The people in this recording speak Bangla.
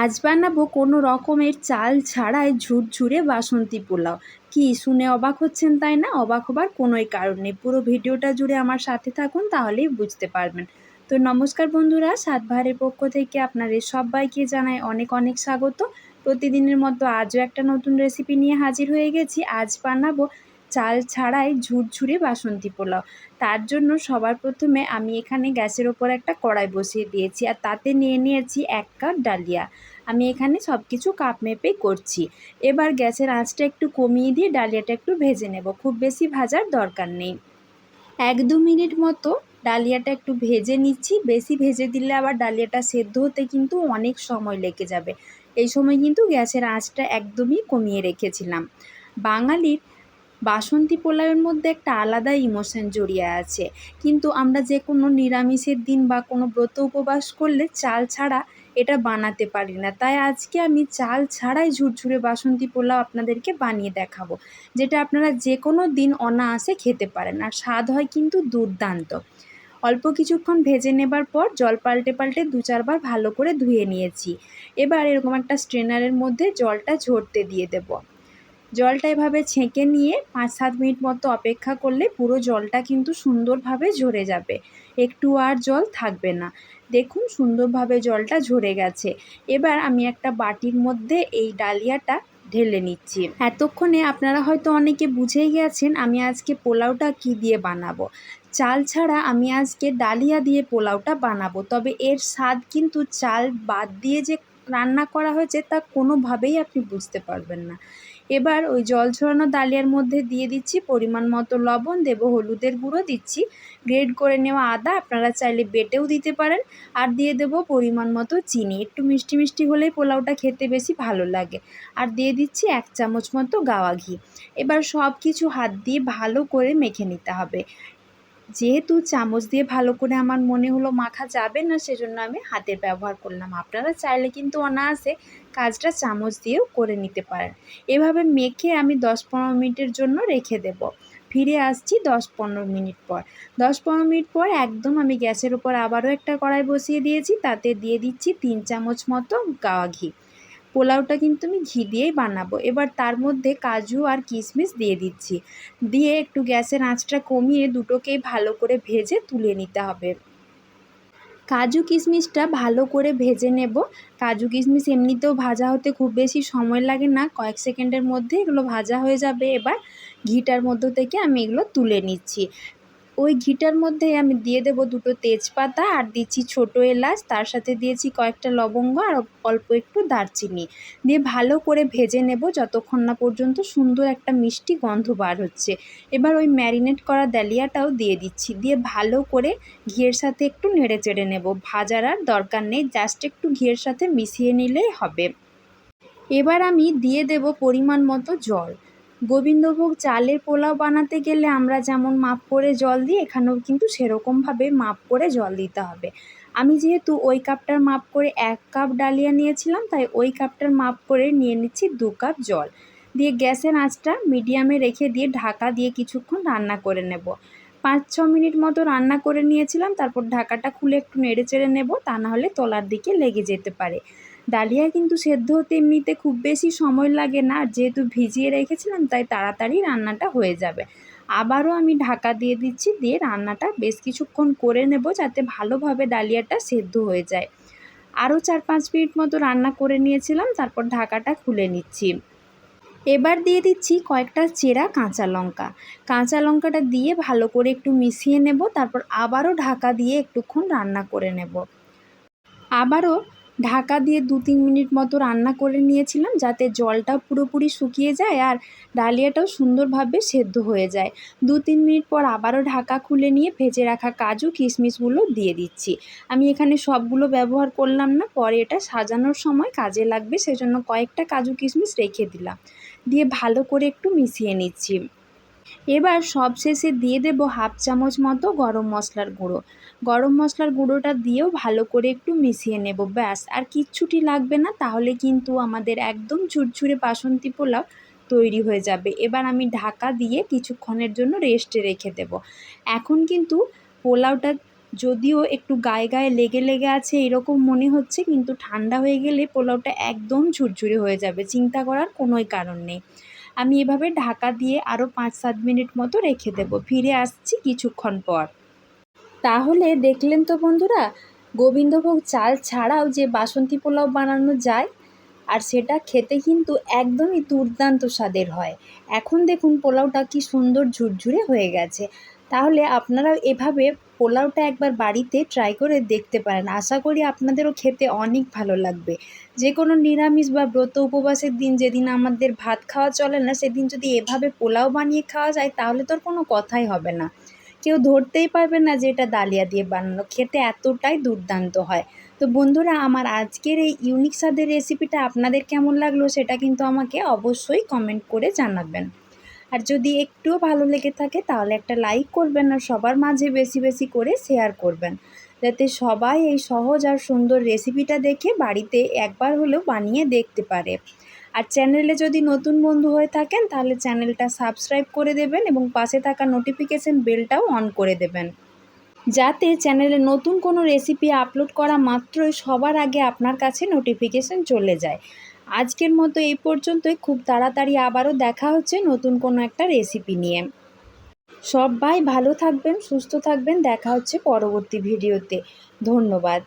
আজ বানাবো কোনো রকমের চাল ছাড়াই ঝুরঝুরে বাসন্তী পোলাও। কি শুনে অবাক হচ্ছেন তাই না? অবাক হবার কোনোই কারণ নেই। পুরো ভিডিওটা জুড়ে আমার সাথে থাকুন, তাহলেই বুঝতে পারবেন। তো নমস্কার বন্ধুরা সাত ভাইয়ের পক্ষ থেকে আপনাদের সবাইকে জানাই অনেক অনেক স্বাগত। প্রতিদিনের মতো আজও একটা নতুন রেসিপি নিয়ে হাজির হয়ে গেছি। আজ বানাবো চাল ছাড়াই ঝুরঝুরে বাসন্তী পোলাও। তার জন্য সবার প্রথমে আমি এখানে গ্যাসের ওপর একটা কড়াই বসিয়ে দিয়েছি আর তাতে নিয়ে নিয়েছি এক কাপ ডালিয়া। আমি এখানে সব কিছু কাপ মেপে করছি। এবার গ্যাসের আঁচটা একটু কমিয়ে দিয়ে ডালিয়াটা একটু ভেজে নেব। খুব বেশি ভাজার দরকার নেই। এক দু মিনিট মতো ডালিয়াটা একটু ভেজে নিচ্ছি। বেশি ভেজে দিলে আবার ডালিয়াটা সেদ্ধ হতে কিন্তু অনেক সময় লেগে যাবে। এই সময় কিন্তু গ্যাসের আঁচটা একদমই কমিয়ে রেখেছিলাম। বাঙালির বাসন্তী পোলাওয়ের মধ্যে একটা আলাদা ইমোশন জড়িয়ে আছে। কিন্তু আমরা যে কোনো নিরামিষের দিন বা কোনো ব্রত উপবাস করলে চাল ছাড়া এটা বানাতে পারি না। তাই আজকে আমি চাল ছাড়াই ঝুরঝুরে বাসন্তী পোলাও আপনাদেরকে বানিয়ে দেখাবো, যেটা আপনারা যে কোনো দিন অনায়াসে খেতে পারেন। আর স্বাদ হয় কিন্তু দুর্দান্ত। অল্প কিছুক্ষণ ভেজে নেবার পর জল পাল্টে পাল্টে দু চারবার ভালো করে ধুয়ে নিয়েছি। এবার এরকম একটা স্ট্রেনারের মধ্যে জলটা ঝরতে দিয়ে দেবো। জলটা এভাবে ছেঁকে নিয়ে পাঁচ সাত মিনিট মতো অপেক্ষা করলে পুরো জলটা কিন্তু সুন্দরভাবে ঝরে যাবে। একটু আর জল থাকবে না। দেখুন সুন্দরভাবে জলটা ঝরে গেছে। এবার আমি একটা বাটির মধ্যে এই ডালিয়াটা ঢেলে নিচ্ছি। এতক্ষণে আপনারা হয়তো অনেকে বুঝেই গেছেন আমি আজকে পোলাওটা কি দিয়ে বানাবো। চাল ছাড়া আমি আজকে ডালিয়া দিয়ে পোলাওটা বানাবো। তবে এর স্বাদ কিন্তু চাল বাদ দিয়ে যে রান্না করা হয়েছে তা কোনোভাবেই আপনি বুঝতে পারবেন না। এবার ওই জল ঝরানো ডালিয়ার মধ্যে দিয়ে দিচ্ছি পরিমাণ মতো লবণ, দেব হলুদের গুঁড়ো, দিচ্ছি গ্রেড করে নেওয়া আদা। আপনারা চাইলে বেটেও দিতে পারেন। আর দিয়ে দেব পরিমাণ মতো চিনি। একটু মিষ্টি মিষ্টি হলেই পোলাওটা খেতে বেশি ভালো লাগে। আর দিয়ে দিচ্ছি এক চামচ মতো গাওয়া ঘি। এবার সব কিছু হাত দিয়ে ভালো করে মেখে নিতে হবে। যেহেতু চামচ দিয়ে ভালো করে আমার মনে হলো মাখা যাবে না, সেজন্য আমি হাতের ব্যবহার করলাম। আপনারা চাইলে কিন্তু অনায়াসে কাজটা চামচ দিয়েও করে নিতে পারেন। এভাবে মেখে আমি দশ পনেরো মিনিটের জন্য রেখে দেব। ফিরে আসছি দশ পনেরো মিনিট পর। দশ পনেরো মিনিট পর একদম আমি গ্যাসের উপর আবারও একটা কড়াই বসিয়ে দিয়েছি, তাতে দিয়ে দিচ্ছি তিন চামচ মতো গাওয়া ঘি। পোলাওটা কিন্তু আমি ঘি দিয়েই বানাবো। এবার তার মধ্যে কাজু আর কিশমিশ দিয়ে দিচ্ছি। দিয়ে একটু গ্যাসের আঁচটা কমিয়ে দুটোকেই ভালো করে ভেজে তুলে নিতে হবে। কাজু কিশমিশটা ভালো করে ভেজে নেব। কাজু কিশমিশ এমনিতেও ভাজা হতে খুব বেশি সময় লাগে না। কয়েক সেকেন্ডের মধ্যে এগুলো ভাজা হয়ে যাবে। এবার ঘিটার মধ্য থেকে আমি এগুলো তুলে নিচ্ছি। ওই ঘিটার মধ্যে আমি দিয়ে দেব দুটো তেজপাতা আর দিচ্ছি ছোটো এলাচ। তার সাথে দিয়েছি কয়েকটা লবঙ্গ আর অল্প একটু দারচিনি। দিয়ে ভালো করে ভেজে নেব যতক্ষণ না পর্যন্ত সুন্দর একটা মিষ্টি গন্ধ বার হচ্ছে। এবার ওই ম্যারিনেট করা ডালিয়াটাও দিয়ে দিচ্ছি। দিয়ে ভালো করে ঘিয়ের সাথে একটু নেড়ে চেড়ে নেব। ভাজার আর দরকার নেই, জাস্ট একটু ঘিয়ের সাথে মিশিয়ে নিলেই হবে। এবার আমি দিয়ে দেব পরিমাণ মতো জল। গোবিন্দভোগ চালের পোলাও বানাতে গেলে আমরা যেমন মাপ করে জল দিই, এখানেও কিন্তু সেরকমভাবে মাপ করে জল দিতে হবে। আমি যেহেতু ওই কাপটার মাপ করে এক কাপ ডালিয়া নিয়েছিলাম, তাই ওই কাপটার মাপ করে নিয়ে নিচ্ছি দু কাপ জল। দিয়ে গ্যাসের আঁচটা মিডিয়ামে রেখে দিয়ে ঢাকা দিয়ে কিছুক্ষণ রান্না করে নেব। পাঁচ ছ মিনিট মতো রান্না করে নিয়েছিলাম, তারপর ঢাকাটা খুলে একটু নেড়ে চেড়ে নেব, তা নাহলে তলার দিকে লেগে যেতে পারে। ডালিয়া কিন্তু সেদ্ধ হতে এমনিতে খুব বেশি সময় লাগে না। যেহেতু ভিজিয়ে রেখেছিলাম, তাই তাড়াতাড়ি রান্নাটা হয়ে যাবে। আবারও আমি ঢাকা দিয়ে দিচ্ছি, দিয়ে রান্নাটা বেশ কিছুক্ষণ করে নেব যাতে ভালোভাবে ডালিয়াটা সেদ্ধ হয়ে যায়। আরও চার পাঁচ মিনিট মতো রান্না করে নিয়েছিলাম, তারপর ঢাকাটা খুলে নিচ্ছি। এবার দিয়ে দিচ্ছি কয়েকটা চেরা কাঁচা লঙ্কা। কাঁচা লঙ্কাটা দিয়ে ভালো করে একটু মিশিয়ে নেব, তারপর আবারও ঢাকা দিয়ে একটুক্ষণ রান্না করে নেব। আবারও ঢাকা দিয়ে দু তিন মিনিট মতো রান্না করে নিয়েছিলাম যাতে জলটা পুরোপুরি শুকিয়ে যায় আর ডালিয়াটাও সুন্দরভাবে সেদ্ধ হয়ে যায়। দু তিন মিনিট পর আবারও ঢাকা খুলে নিয়ে ভেজে রাখা কাজু, কিশমিশগুলো দিয়ে দিচ্ছি। আমি এখানে সবগুলো ব্যবহার করলাম না, পরে এটা সাজানোর সময় কাজে লাগবে, সেজন্য কয়েকটা কাজু, কিশমিশ রেখে দিলাম। দিয়ে ভালো করে একটু মিশিয়ে নিচ্ছি। এবার সবশেষে দিয়ে দেব হাফ চামচ মতো গরম মশলার গুঁড়ো। গরম মশলার গুঁড়োটা দিয়েও ভালো করে একটু মিশিয়ে নেব, ব্যাস। আর কিচ্ছুটি লাগবে না, তাহলে কিন্তু আমাদের একদম ঝুরঝুরে বাসন্তী পোলাও তৈরি হয়ে যাবে। এবার আমি ঢাকা দিয়ে কিছুক্ষণের জন্য রেস্টে রেখে দেব। এখন কিন্তু পোলাওটা যদিও একটু গায়ে গায়ে লেগে লেগে আছে, এরকম মনে হচ্ছে, কিন্তু ঠান্ডা হয়ে গেলে পোলাওটা একদম ঝুরঝুরে হয়ে যাবে। চিন্তা করার কোনোই কারণ নেই। আমি এভাবে ঢাকা দিয়ে আরও পাঁচ সাত মিনিট মতো রেখে দেব। ফিরে আসছি কিছুক্ষণ পর। তাহলে দেখলেন তো বন্ধুরা, গোবিন্দভোগ চাল ছাড়াও যে বাসন্তী পোলাও বানানো যায়, আর সেটা খেতে কিন্তু একদমই দুর্দান্ত স্বাদের হয়। এখন দেখুন পোলাওটা কি সুন্দর ঝুরঝুরে হয়ে গেছে। তাহলে আপনারাও এভাবে পোলাওটা একবার বাড়িতে ট্রাই করে দেখতে পারেন। আশা করি আপনাদেরও খেতে অনেক ভালো লাগবে। যে কোনো নিরামিষ বা ব্রত উপবাসের দিন যেদিন আমাদের ভাত খাওয়া চলে না, সেদিন যদি এভাবে পোলাও বানিয়ে খাওয়া যায়, তাহলে তোর কোনো কথাই হবে না। কেউ ধরতেই পারবে না যে এটা ডালিয়া দিয়ে বানানো। খেতে এতটাই দুর্দান্ত হয়। তো বন্ধুরা, আমার আজকের এই ইউনিক স্বাদের রেসিপিটা আপনাদের কেমন লাগল, সেটা কিন্তু আমাকে অবশ্যই কমেন্ট করে জানাবেন। আর যদি একটুও ভালো লেগে থাকে, তাহলে একটা লাইক করবেন আর সবার মাঝে বেশি বেশি করে শেয়ার করবেন। যাতে সবাই এই সহজ আর সুন্দর রেসিপিটা দেখে বাড়িতে একবার হলেও বানিয়ে দেখতে পারে। আর চ্যানেলে যদি নতুন বন্ধু হয়ে থাকেন, তাহলে চ্যানেলটা সাবস্ক্রাইব করে দেবেন এবং পাশে থাকা নোটিফিকেশন বেলটাও অন করে দেবেন। যাতে চ্যানেলে নতুন কোনো রেসিপি আপলোড করা মাত্রই সবার আগে আপনার কাছে নোটিফিকেশন চলে যায়। আজকের মতো এই পর্যন্তই। খুব তাড়াতাড়ি আবারও দেখা হচ্ছে নতুন কোনো একটা রেসিপি নিয়ে। সবাই ভালো থাকবেন, সুস্থ থাকবেন। দেখা হচ্ছে পরবর্তী ভিডিওতে। ধন্যবাদ।